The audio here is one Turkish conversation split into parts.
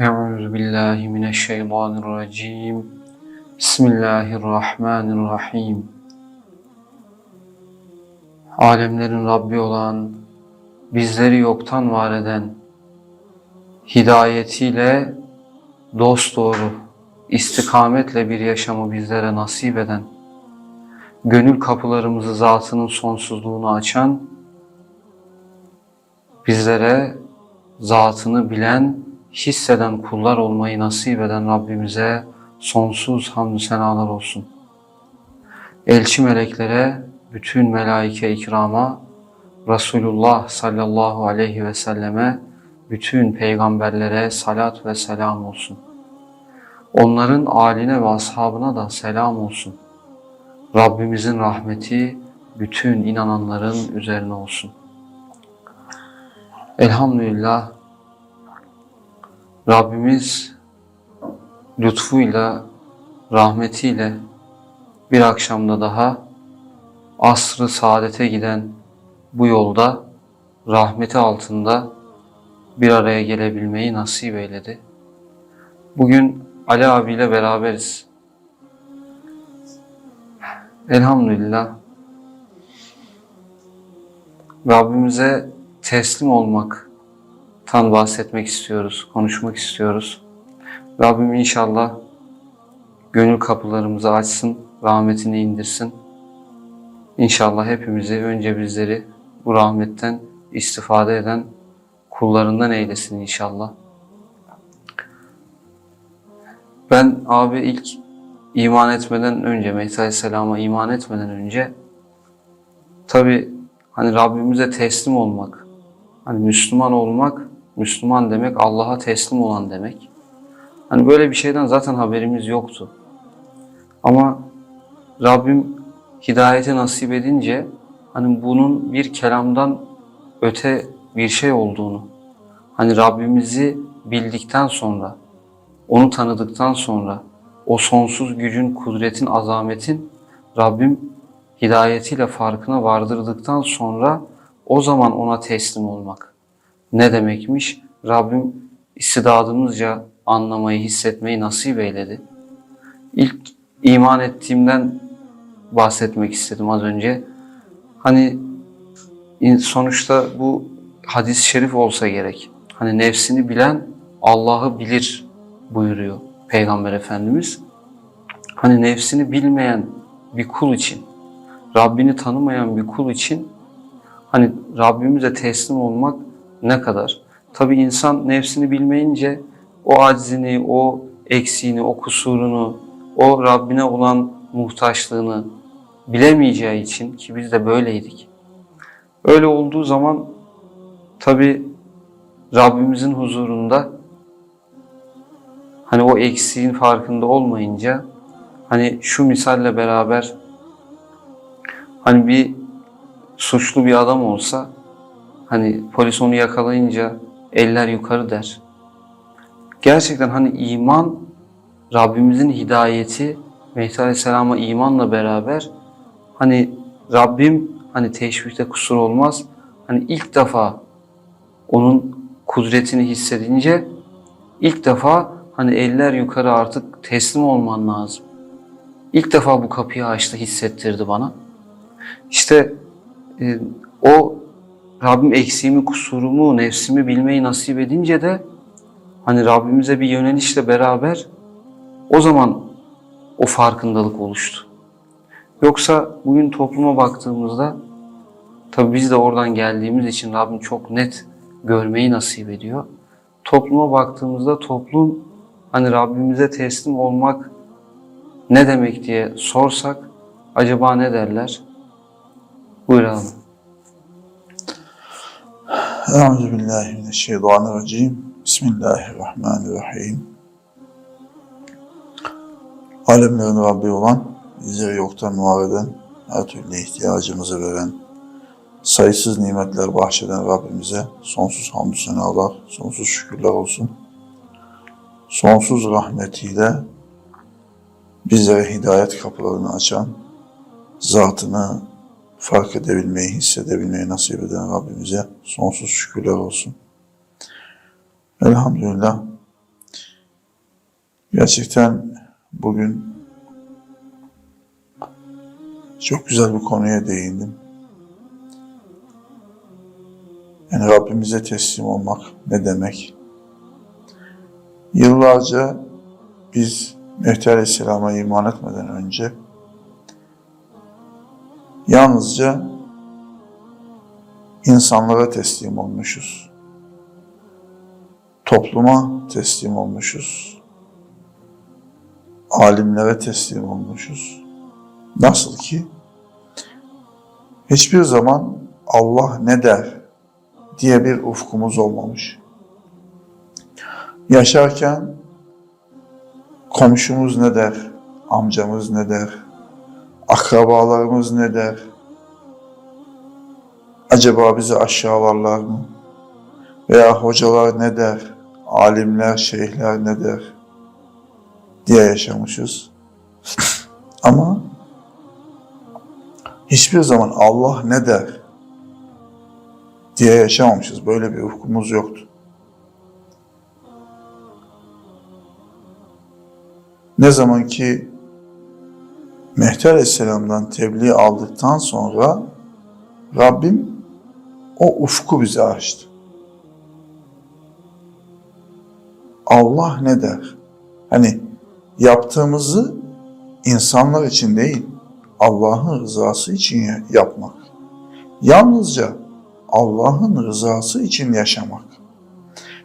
Euzu billahi mineşşeytanirracim. Bismillahirrahmanirrahim. Alemlerin Rabbi olan, bizleri yoktan var eden, hidayetiyle dosdoğru, istikametle bir yaşamı bizlere nasip eden, gönül kapılarımızı zatının sonsuzluğunu açan, bizlere zatını bilen, hisseden kullar olmayı nasip eden Rabbimize sonsuz hamdü senalar olsun. Elçi meleklere, bütün melaike ikrama, Resulullah sallallahu aleyhi ve selleme, bütün peygamberlere salat ve selam olsun. Onların aline ve ashabına da selam olsun. Rabbimizin rahmeti bütün inananların üzerine olsun. Elhamdülillah Rabbimiz lütfuyla, rahmetiyle bir akşamda daha asrı saadete giden bu yolda rahmeti altında bir araya gelebilmeyi nasip eyledi. Bugün Ali abiyle beraberiz. Elhamdülillah Rabbimize teslim olmaktan bahsetmek istiyoruz, konuşmak istiyoruz. Rabbim inşallah gönül kapılarımızı açsın, rahmetini indirsin. İnşallah hepimizi, önce bizleri bu rahmetten istifade eden kullarından eylesin inşallah. Ben abi ilk iman etmeden önce, Mehdi Aleyhisselam'a iman etmeden önce tabi hani Rabbimize teslim olmak, hani Müslüman olmak, Müslüman demek Allah'a teslim olan demek. Hani böyle bir şeyden zaten haberimiz yoktu. Ama Rabbim hidayeti nasip edince hani bunun bir kelamdan öte bir şey olduğunu, hani Rabbimizi bildikten sonra, onu tanıdıktan sonra, o sonsuz gücün, kudretin, azametin Rabbim hidayetiyle farkına vardırdıktan sonra o zaman ona teslim olmak. Ne demekmiş? Rabbim istidadımızca anlamayı, hissetmeyi nasip eyledi. İlk iman ettiğimden bahsetmek istedim az önce. Hani sonuçta bu hadis-i şerif olsa gerek. Hani nefsini bilen Allah'ı bilir buyuruyor Peygamber Efendimiz. Hani nefsini bilmeyen bir kul için, Rabbini tanımayan bir kul için hani Rabbimize teslim olmak ne kadar? Tabi insan nefsini bilmeyince o aczini, o eksiğini, o kusurunu, o Rabbine olan muhtaçlığını bilemeyeceği için ki biz de böyleydik. Öyle olduğu zaman tabi Rabbimizin huzurunda hani o eksiğin farkında olmayınca hani şu misalle beraber hani bir suçlu bir adam olsa hani polis onu yakalayınca eller yukarı der. Gerçekten hani iman Rabbimizin hidayeti Mehdi Aleyhisselam'a imanla beraber hani Rabbim hani teşvikte kusur olmaz. Hani ilk defa onun kudretini hissedince ilk defa hani eller yukarı artık teslim olman lazım. İlk defa bu kapıyı açtı hissettirdi bana. İşte e, o Rabbim eksiğimi, kusurumu, nefsimi bilmeyi nasip edince de hani Rabbimize bir yönelişle beraber o zaman o farkındalık oluştu. Yoksa bugün topluma baktığımızda tabi biz de oradan geldiğimiz için Rabbim çok net görmeyi nasip ediyor. Topluma baktığımızda toplum hani Rabbimize teslim olmak ne demek diye sorsak acaba ne derler? Buyuralım. Euzubillahimineşşeytanirracim. Bismillahirrahmanirrahim. Alemlerin Rabbi olan, bizleri yoktan var eden, her türlü ihtiyacımızı veren, sayısız nimetler bahşeden Rabbimize sonsuz hamdü senalar, sonsuz şükürler olsun. Sonsuz rahmetiyle bizlere hidayet kapılarını açan, zatını fark edebilmeyi, hissedebilmeyi nasip eden Rabbimize sonsuz şükürler olsun. Elhamdülillah Gerçekten bugün çok güzel bir konuya değindim. Yani Rabbimize teslim olmak ne demek? Yıllarca biz Mehdi Aleyhisselam'a iman etmeden önce yalnızca insanlara teslim olmuşuz. Topluma teslim olmuşuz. Alimlere teslim olmuşuz. Nasıl ki hiçbir zaman Allah ne der diye bir ufkumuz olmamış. Yaşarken komşumuz ne der, amcamız ne der, akrabalarımız ne der, acaba bizi aşağılarlar mı? Veya hocalar ne der, alimler, şeyhler ne der diye yaşamışız. Ama hiçbir zaman Allah ne der diye yaşamamışız. Böyle bir ufkumuz yoktu. Ne zaman ki Mehdi Aleyhisselam'dan tebliğ aldıktan sonra Rabbim o ufku bize açtı. Allah ne der? Hani yaptığımızı insanlar için değil, Allah'ın rızası için ya- yapmak. Yalnızca Allah'ın rızası için yaşamak.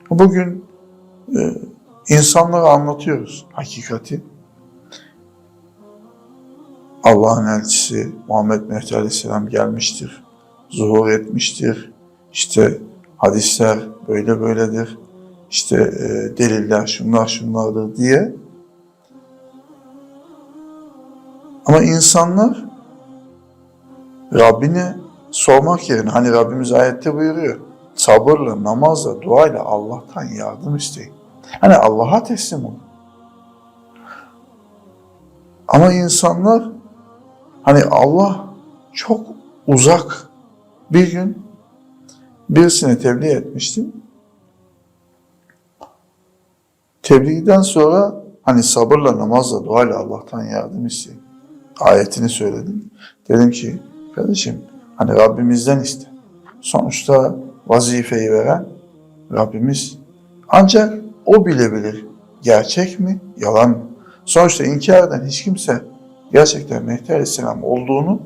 Bugün e, insanlara anlatıyoruz hakikati. Allah'ın elçisi Muhammed Mehdi Aleyhisselam gelmiştir, zuhur etmiştir. İşte hadisler böyle böyledir, işte e, deliller şunlar şunlardır diye. Ama insanlar Rabbine sormak yerine hani Rabbimiz ayette buyuruyor. Sabırla, namazla, duayla Allah'tan yardım isteyin. Hani Allah'a teslim olun. Ama insanlar hani Allah çok uzak. Bir gün birisine tebliğ etmiştim. Tebliğden sonra hani sabırla, namazla, duayla Allah'tan yardım isteyin. Ayetini söyledim. Dedim ki kardeşim hani Rabbimizden iste. Sonuçta vazifeyi veren Rabbimiz. Ancak o bilebilir. Gerçek mi, yalan mı? Sonuçta inkar eden hiç kimse gerçekten Mehdi Aleyhisselam olduğunu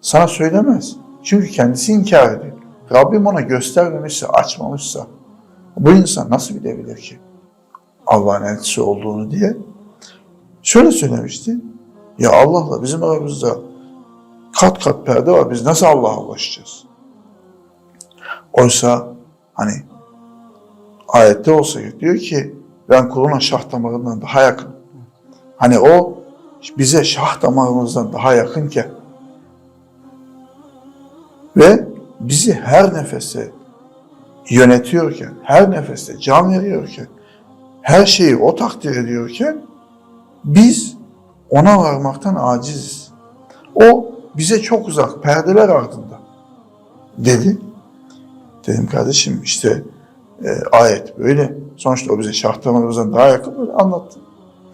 sana söylemez. Çünkü kendisi inkar ediyor. Rabbim ona göstermemişse, açmamışsa bu insan nasıl bilebilir ki Allah'ın elçisi olduğunu diye? Şöyle söylemişti. Ya Allah'la bizim aramızda kat kat perde var. Biz nasıl Allah'a ulaşacağız? Oysa hani ayette olsa diyor ki ben kuluna şah damarından daha yakın. Hani o bize şah damarımızdan daha yakınken ve bizi her nefeste yönetiyorken, her nefeste can veriyorken, her şeyi o takdir ediyorken biz ona varmaktan aciziz. O bize çok uzak, perdeler ardında dedi. Dedim kardeşim işte e, ayet böyle. Sonuçta o bize şah damarımızdan daha yakın böyle anlattı.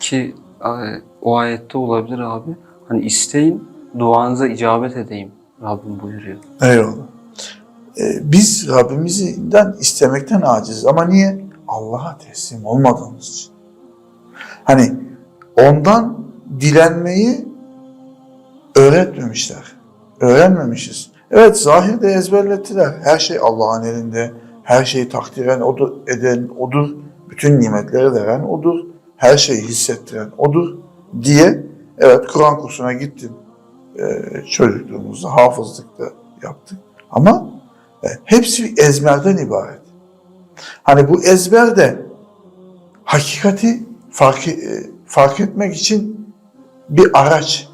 Ki e, o ayette olabilir abi. Hani isteyin duanıza icabet edeyim. Rabbim buyuruyor. Eyvallah. E, biz Rabbimizden istemekten aciziz ama niye? Allah'a teslim olmadığımız için. Hani ondan dilenmeyi öğretmemişler. Öğrenmemişiz. Evet zahirde ezberlettiler. Her şey Allah'ın elinde. Her şeyi takdir eden odur, eden odur. Bütün nimetleri veren odur. Her şeyi hissettiren odur diye evet Kur'an kursuna gittim. Ee, çocukluğumuzda hafızlıkta yaptık. Ama e, hepsi ezberden ibaret. Hani bu ezber de hakikati fark, e, fark etmek için bir araç.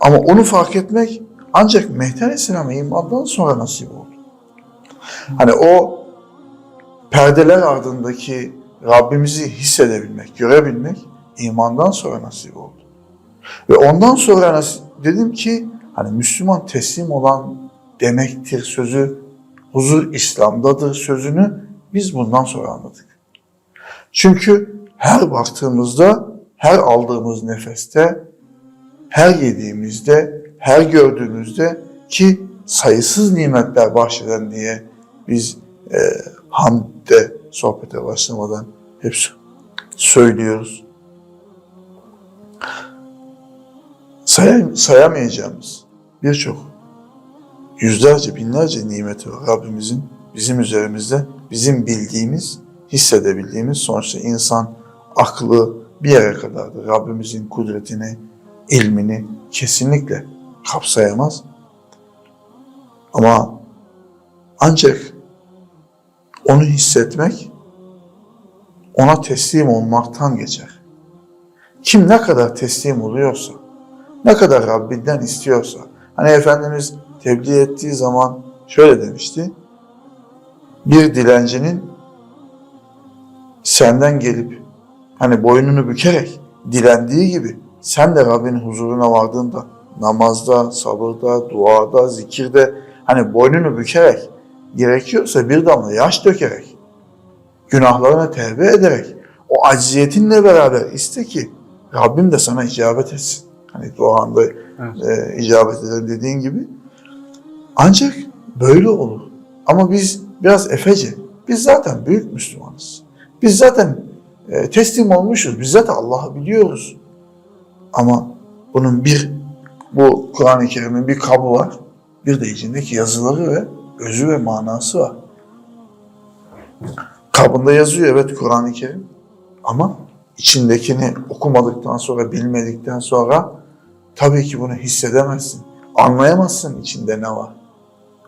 Ama onu fark etmek ancak Mehdi Aleyhisselam'a imandan sonra nasip oldu. Hani o perdeler ardındaki Rabbimizi hissedebilmek, görebilmek imandan sonra nasip oldu. Ve ondan sonra nasip, dedim ki hani Müslüman teslim olan demektir sözü, huzur İslam'dadır sözünü biz bundan sonra anladık. Çünkü her baktığımızda, her aldığımız nefeste, her yediğimizde, her gördüğümüzde ki sayısız nimetler bahşeden diye biz e, hamde sohbete başlamadan hep söylüyoruz. Sayam, sayamayacağımız birçok yüzlerce, binlerce nimeti var Rabbimizin bizim üzerimizde, bizim bildiğimiz, hissedebildiğimiz sonuçta insan aklı bir yere kadardır. Rabbimizin kudretini, ilmini kesinlikle kapsayamaz. Ama ancak onu hissetmek ona teslim olmaktan geçer. Kim ne kadar teslim oluyorsa, ne kadar Rabbinden istiyorsa, hani Efendimiz tebliğ ettiği zaman şöyle demişti, bir dilencinin senden gelip hani boynunu bükerek dilendiği gibi sen de Rabbinin huzuruna vardığında namazda, sabırda, duada, zikirde hani boynunu bükerek gerekiyorsa bir damla yaş dökerek günahlarına tevbe ederek o acziyetinle beraber iste ki Rabbim de sana icabet etsin. Hani duanda e, icabet eder dediğin gibi. Ancak böyle olur. Ama biz biraz efece. Biz zaten büyük Müslümanız. Biz zaten e, teslim olmuşuz. Biz zaten Allah'ı biliyoruz. Ama bunun bir, bu Kur'an-ı Kerim'in bir kabı var. Bir de içindeki yazıları ve özü ve manası var. Kabında yazıyor evet Kur'an-ı Kerim. Ama içindekini okumadıktan sonra, bilmedikten sonra tabii ki bunu hissedemezsin. Anlayamazsın içinde ne var.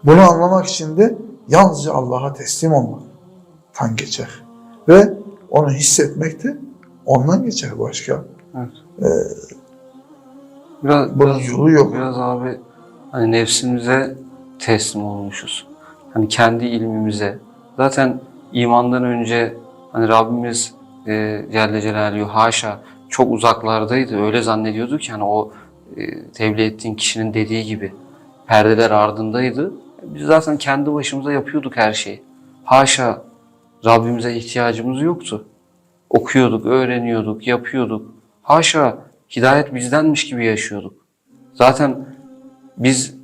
Bunu anlamak için de yalnızca Allah'a teslim olmaktan geçer. Ve onu hissetmek de ondan geçer başka. Evet. Ee, Biraz, bunun biraz, yolu yok. biraz abi hani nefsimize teslim olmuşuz. Hani kendi ilmimize. Zaten imandan önce hani Rabbimiz e, Celle Celaluhu haşa çok uzaklardaydı. Öyle zannediyordu ki hani o e, tebliğ ettiğin kişinin dediği gibi perdeler ardındaydı. Biz zaten kendi başımıza yapıyorduk her şeyi. Haşa Rabbimize ihtiyacımız yoktu. Okuyorduk, öğreniyorduk, yapıyorduk. Haşa hidayet bizdenmiş gibi yaşıyorduk. Zaten biz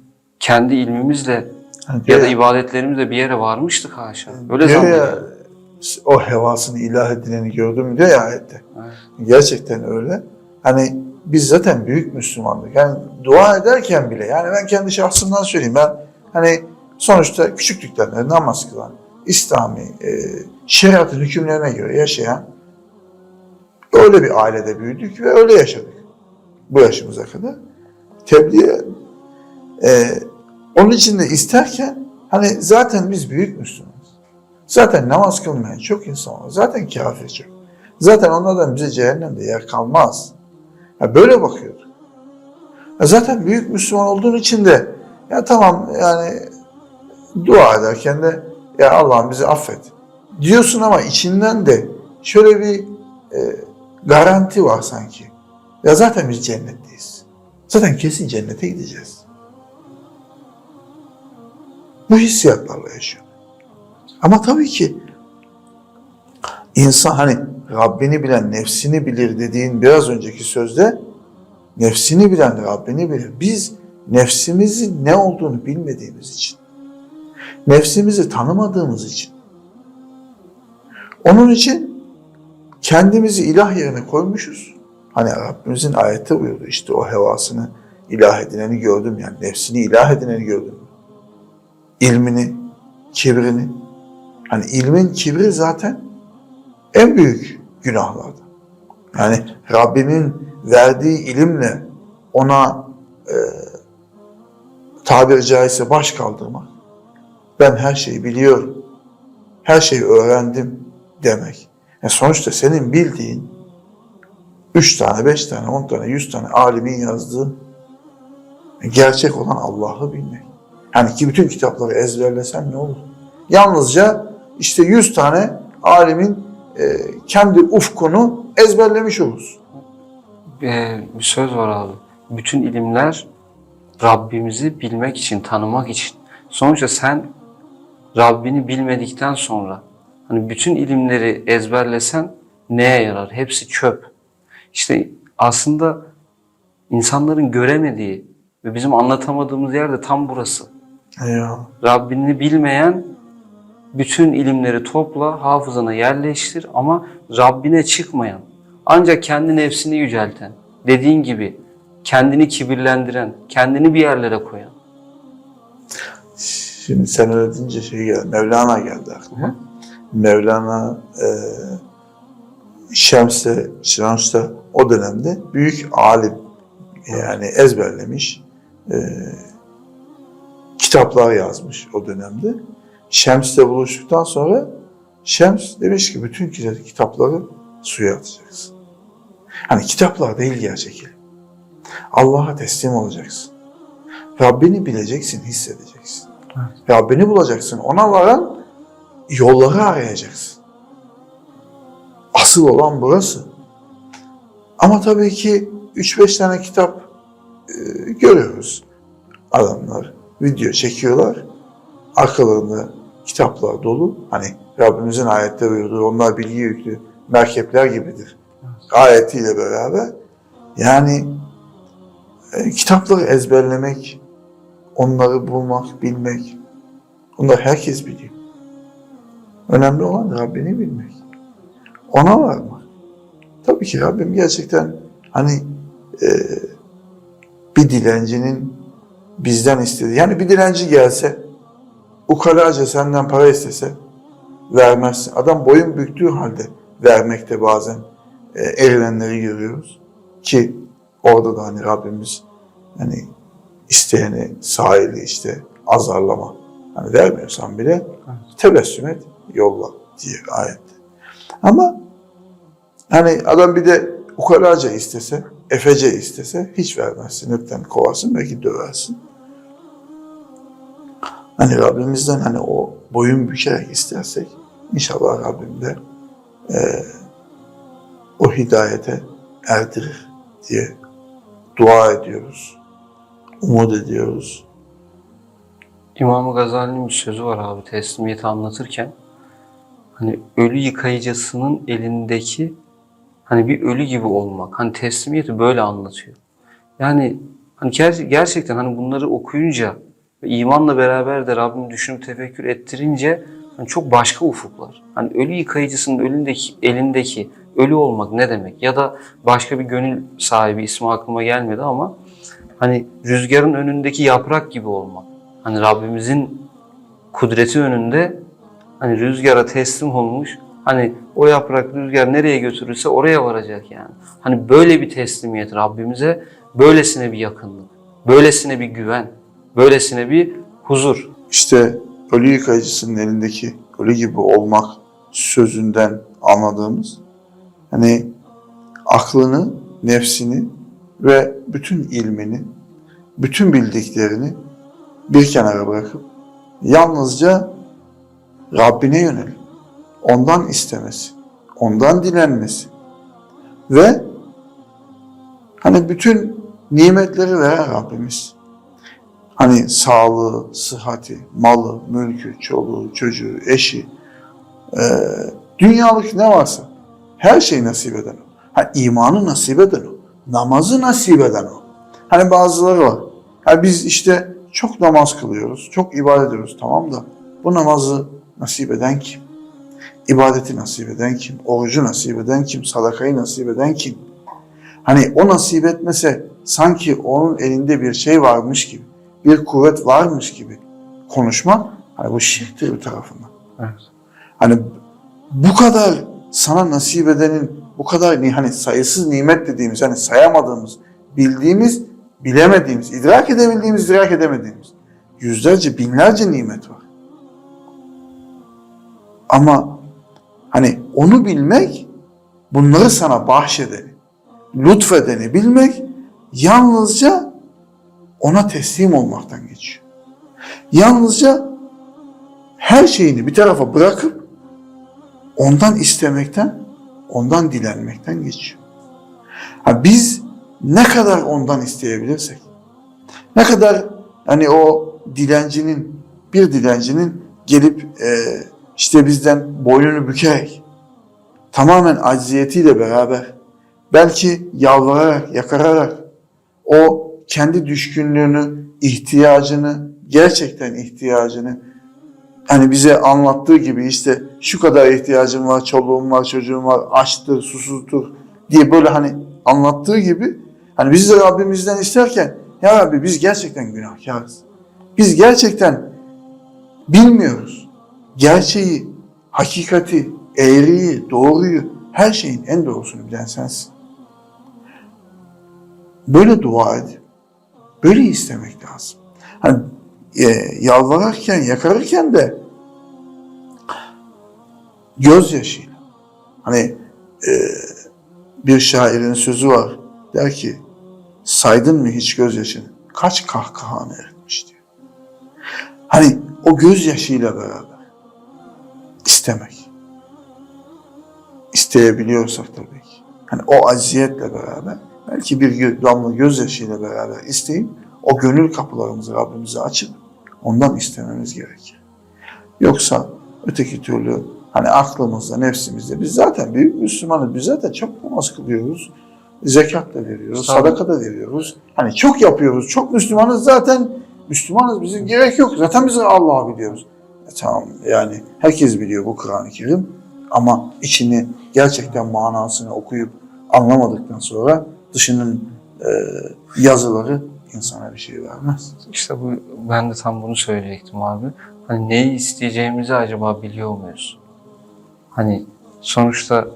kendi ilmimizle Hani ya da ibadetlerimizle bir yere varmıştık haşa. Öyle zannediyorduk. o hevasını ilah edileni gördün mü diyor ya ayette. Evet. Gerçekten öyle. Hani biz zaten büyük Müslümandık. Yani dua ederken bile yani ben kendi şahsımdan söyleyeyim ben hani sonuçta küçüklükten beri namaz kılan, İslami, e, şeriatın hükümlerine göre yaşayan öyle bir ailede büyüdük ve öyle yaşadık bu yaşımıza kadar. Tebliğ e, onun için de isterken hani zaten biz büyük Müslümanız. Zaten namaz kılmayan çok insan var. Zaten kafir çok. Zaten onlardan bize cehennemde yer kalmaz. Ya böyle bakıyorduk. Ya zaten büyük Müslüman olduğun için de ya tamam yani dua ederken de ya Allah'ım bizi affet diyorsun ama içinden de şöyle bir e, garanti var sanki. Ya zaten biz cennetteyiz. Zaten kesin cennete gideceğiz. Bu hissiyatlarla yaşıyor. Ama tabii ki insan hani Rabbini bilen nefsini bilir dediğin biraz önceki sözde nefsini bilen Rabbini bilir. Biz nefsimizin ne olduğunu bilmediğimiz için, nefsimizi tanımadığımız için, onun için kendimizi ilah yerine koymuşuz. Hani Rabbimizin ayette buyurdu işte o hevasını ilah edineni gördüm yani nefsini ilah edineni gördüm. İlmini, kibrini. Hani ilmin kibri zaten en büyük günahlardan. Yani Rabbimin verdiği ilimle ona e, tabiri caizse baş kaldırmak. Ben her şeyi biliyorum. Her şeyi öğrendim demek. Yani sonuçta senin bildiğin üç tane, beş tane, on tane, yüz tane alimin yazdığı gerçek olan Allah'ı bilmek. Yani ki bütün kitapları ezberlesen ne olur? Yalnızca işte yüz tane alimin e, kendi ufkunu ezberlemiş olursun. Ee, bir söz var abi. Bütün ilimler Rabbimizi bilmek için, tanımak için. Sonuçta sen Rabbini bilmedikten sonra hani bütün ilimleri ezberlesen neye yarar? Hepsi çöp. İşte aslında insanların göremediği ve bizim anlatamadığımız yer de tam burası. Eyvallah. Rabbini bilmeyen bütün ilimleri topla, hafızana yerleştir ama Rabbine çıkmayan, ancak kendi nefsini yücelten, dediğin gibi kendini kibirlendiren, kendini bir yerlere koyan. Şimdi sen öyle deyince şey geldi. Mevlana geldi aklıma. Mevlana e, Şems'te, Şirams'ta o dönemde büyük alim yani ezberlemiş e, kitaplar yazmış o dönemde. Şems'le buluştuktan sonra Şems demiş ki bütün kitapları suya atacaksın. Hani kitaplar değil gerçek ilim. Allah'a teslim olacaksın. Rabbini bileceksin, hissedeceksin. Rabbini bulacaksın. Ona varan yolları arayacaksın. Asıl olan burası. Ama tabii ki 3-5 tane kitap e, görüyoruz. Adamlar video çekiyorlar. Arkalarında kitaplar dolu. Hani Rabbimizin ayette buyurduğu onlar bilgi yüklü merkepler gibidir. Ayetiyle beraber. Yani e, kitapları ezberlemek, onları bulmak, bilmek. Bunlar herkes biliyor. Önemli olan Rabbini bilmek. Ona varmak. Tabii ki Rabbim gerçekten hani e, bir dilencinin bizden istediği. Yani bir dilenci gelse, ukalaca senden para istese vermezsin. Adam boyun büktüğü halde vermekte bazen e, erilenleri görüyoruz. Ki orada da hani Rabbimiz hani isteyeni sahili işte azarlama. Hani vermiyorsan bile tebessüm et, yolla diye ayet. Ama hani adam bir de ukalaca istese, efece istese hiç vermezsin. Hepten kovarsın, belki döversin. Hani Rabbimizden hani o boyun bükerek istersek inşallah Rabbim de eee, o hidayete erdirir diye dua ediyoruz. Umut ediyoruz. İmam Gazali'nin bir sözü var abi teslimiyeti anlatırken. Hani ölü yıkayıcısının elindeki hani bir ölü gibi olmak. Hani teslimiyeti böyle anlatıyor. Yani hani ger- gerçekten hani bunları okuyunca ve imanla beraber de Rabbim düşünüp tefekkür ettirince hani çok başka ufuklar. Hani ölü yıkayıcısının elindeki, elindeki ölü olmak ne demek? Ya da başka bir gönül sahibi ismi aklıma gelmedi ama hani rüzgarın önündeki yaprak gibi olmak. Hani Rabbimizin kudreti önünde hani rüzgara teslim olmuş. Hani o yaprak rüzgar nereye götürürse oraya varacak yani. Hani böyle bir teslimiyet Rabbimize, böylesine bir yakınlık, böylesine bir güven, böylesine bir huzur. İşte ölü yıkayıcısının elindeki ölü gibi olmak sözünden anladığımız hani aklını, nefsini ve bütün ilmini, bütün bildiklerini bir kenara bırakıp yalnızca Rabbine yönelip ondan istemesi, ondan dilenmesi ve hani bütün nimetleri veren Rabbimiz. Hani sağlığı, sıhhati, malı, mülkü, çoluğu, çocuğu, eşi, eee, dünyalık ne varsa her şeyi nasip eden o. Ha, imanı nasip eden o. Namazı nasip eden o. Hani bazıları var. Ha, biz işte çok namaz kılıyoruz, çok ibadet ediyoruz tamam da bu namazı nasip eden kim? İbadeti nasip eden kim? Orucu nasip eden kim? Sadakayı nasip eden kim? Hani o nasip etmese sanki onun elinde bir şey varmış gibi, bir kuvvet varmış gibi konuşmak hani bu şirktir bir tarafından. Evet. Hani bu kadar sana nasip edenin bu kadar ni- hani sayısız nimet dediğimiz hani sayamadığımız, bildiğimiz, bilemediğimiz, idrak edebildiğimiz, idrak edemediğimiz yüzlerce, binlerce nimet var. Ama hani onu bilmek, bunları sana bahşedeni, lütfedeni bilmek yalnızca ona teslim olmaktan geçiyor. Yalnızca her şeyini bir tarafa bırakıp ondan istemekten, ondan dilenmekten geçiyor. Ha biz ne kadar ondan isteyebilirsek, ne kadar hani o dilencinin, bir dilencinin gelip e, işte bizden boynunu bükerek tamamen acziyetiyle beraber, belki yalvararak, yakararak o kendi düşkünlüğünü, ihtiyacını, gerçekten ihtiyacını hani bize anlattığı gibi işte şu kadar ihtiyacım var, çoluğum var, çocuğum var, açtır, susuzdur diye böyle hani anlattığı gibi hani biz de Rabbimizden isterken ya Rabbi biz gerçekten günahkarız. Biz gerçekten bilmiyoruz. Gerçeği, hakikati, eğriyi, doğruyu, her şeyin en doğrusunu bilen sensin. Böyle dua edip, böyle istemek lazım. Hani e, yalvarırken, yakarırken de gözyaşıyla. Hani e, bir şairin sözü var. Der ki, saydın mı hiç gözyaşını? Kaç kahkahanı eritmiş diyor. Hani o gözyaşıyla beraber istemek. İsteyebiliyorsak tabii ki. Hani o aziyetle beraber belki bir damla gözyaşıyla beraber isteyip o gönül kapılarımızı Rabbimize açıp ondan istememiz gerekir. Yoksa öteki türlü hani aklımızda, nefsimizde biz zaten bir Müslümanız. Biz zaten çok namaz kılıyoruz. Zekat da veriyoruz, Tabii. sadaka da veriyoruz. Hani çok yapıyoruz, çok Müslümanız zaten. Müslümanız bizim gerek yok. Zaten biz Allah'ı biliyoruz. E tamam yani herkes biliyor bu Kur'an-ı Kerim. Ama içini gerçekten manasını okuyup anlamadıktan sonra dışının e, yazıları insana bir şey vermez. İşte bu ben de tam bunu söyleyecektim abi. Hani neyi isteyeceğimizi acaba biliyor muyuz? Hani sonuçta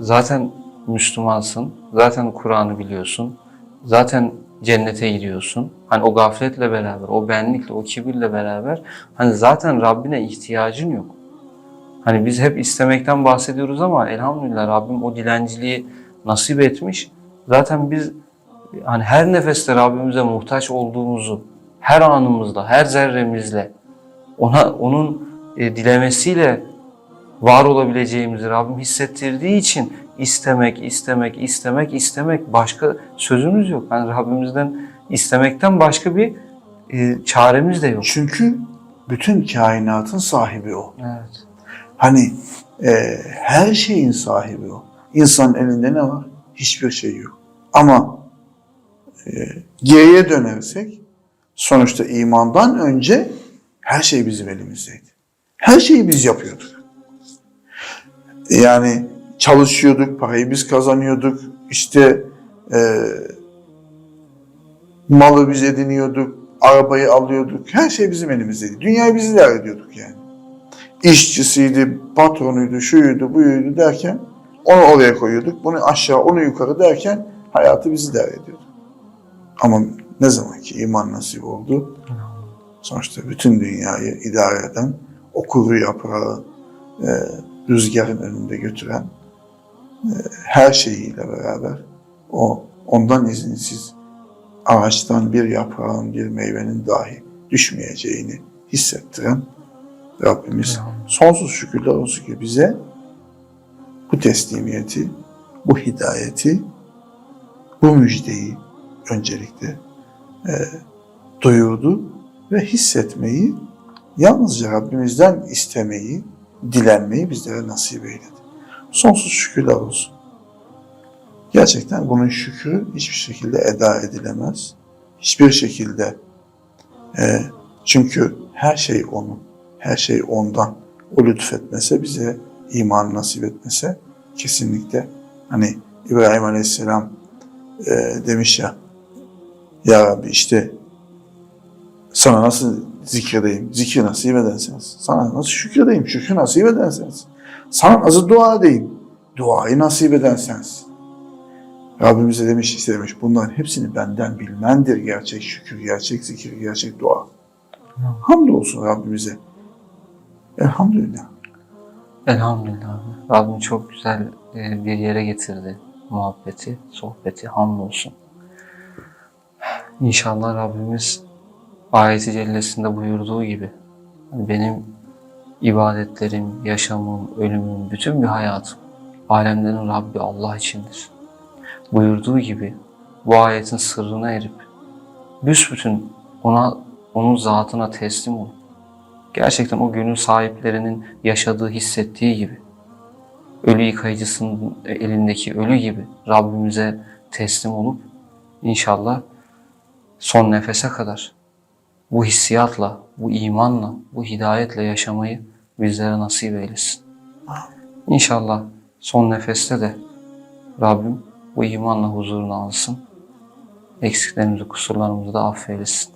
zaten Müslümansın, zaten Kur'an'ı biliyorsun, zaten cennete gidiyorsun. Hani o gafletle beraber, o benlikle, o kibirle beraber hani zaten Rabbine ihtiyacın yok. Hani biz hep istemekten bahsediyoruz ama elhamdülillah Rabbim o dilenciliği nasip etmiş. Zaten biz hani her nefeste Rabbimize muhtaç olduğumuzu her anımızda, her zerremizle ona onun e, dilemesiyle var olabileceğimizi Rabbim hissettirdiği için istemek, istemek, istemek, istemek başka sözümüz yok. Yani Rabbimizden istemekten başka bir e, çaremiz de yok. Çünkü bütün kainatın sahibi o. Evet. Hani e, her şeyin sahibi o. İnsanın elinde ne var? Hiçbir şey yok. Ama e, geriye dönersek sonuçta imandan önce her şey bizim elimizdeydi. Her şeyi biz yapıyorduk. Yani çalışıyorduk, parayı biz kazanıyorduk. İşte e, malı biz ediniyorduk, arabayı alıyorduk. Her şey bizim elimizdeydi. Dünyayı biz idare ediyorduk yani işçisiydi, patronuydu, şuydu, buyuydu derken onu oraya koyuyorduk. Bunu aşağı, onu yukarı derken hayatı bizi idare ediyordu. Ama ne zaman ki iman nasip oldu, sonuçta bütün dünyayı idare eden, o kuru yaprağı e, rüzgarın önünde götüren e, her şeyiyle beraber o ondan izinsiz ağaçtan bir yaprağın, bir meyvenin dahi düşmeyeceğini hissettiren Rabbimiz sonsuz şükürler olsun ki bize bu teslimiyeti, bu hidayeti, bu müjdeyi öncelikle e, duyurdu ve hissetmeyi, yalnızca Rabbimizden istemeyi, dilenmeyi bizlere nasip eyledi. Sonsuz şükürler olsun. Gerçekten bunun şükrü hiçbir şekilde eda edilemez. Hiçbir şekilde e, çünkü her şey onun her şey ondan. O lütfetmese bize iman nasip etmese kesinlikle hani İbrahim Aleyhisselam e, demiş ya Ya Rabbi işte sana nasıl zikredeyim? Zikri nasip eden sensin. Sana nasıl şükredeyim? Şükrü nasip eden sensin. Sana nasıl dua edeyim? Duayı nasip eden sensin. Rabbimize demiş işte demiş bunların hepsini benden bilmendir gerçek şükür, gerçek zikir, gerçek dua. Hamdolsun Rabbimize. Elhamdülillah. Elhamdülillah. Rabbim çok güzel e, bir yere getirdi muhabbeti, sohbeti. Hamdolsun. İnşallah Rabbimiz ayeti cellesinde buyurduğu gibi hani benim ibadetlerim, yaşamım, ölümüm, bütün bir hayatım alemlerin Rabbi Allah içindir. Buyurduğu gibi bu ayetin sırrına erip büsbütün ona onun zatına teslim olup gerçekten o gönül sahiplerinin yaşadığı, hissettiği gibi ölü yıkayıcısının elindeki ölü gibi Rabbimize teslim olup inşallah son nefese kadar bu hissiyatla, bu imanla, bu hidayetle yaşamayı bizlere nasip eylesin. İnşallah son nefeste de Rabbim bu imanla huzuruna alsın. Eksiklerimizi, kusurlarımızı da affeylesin.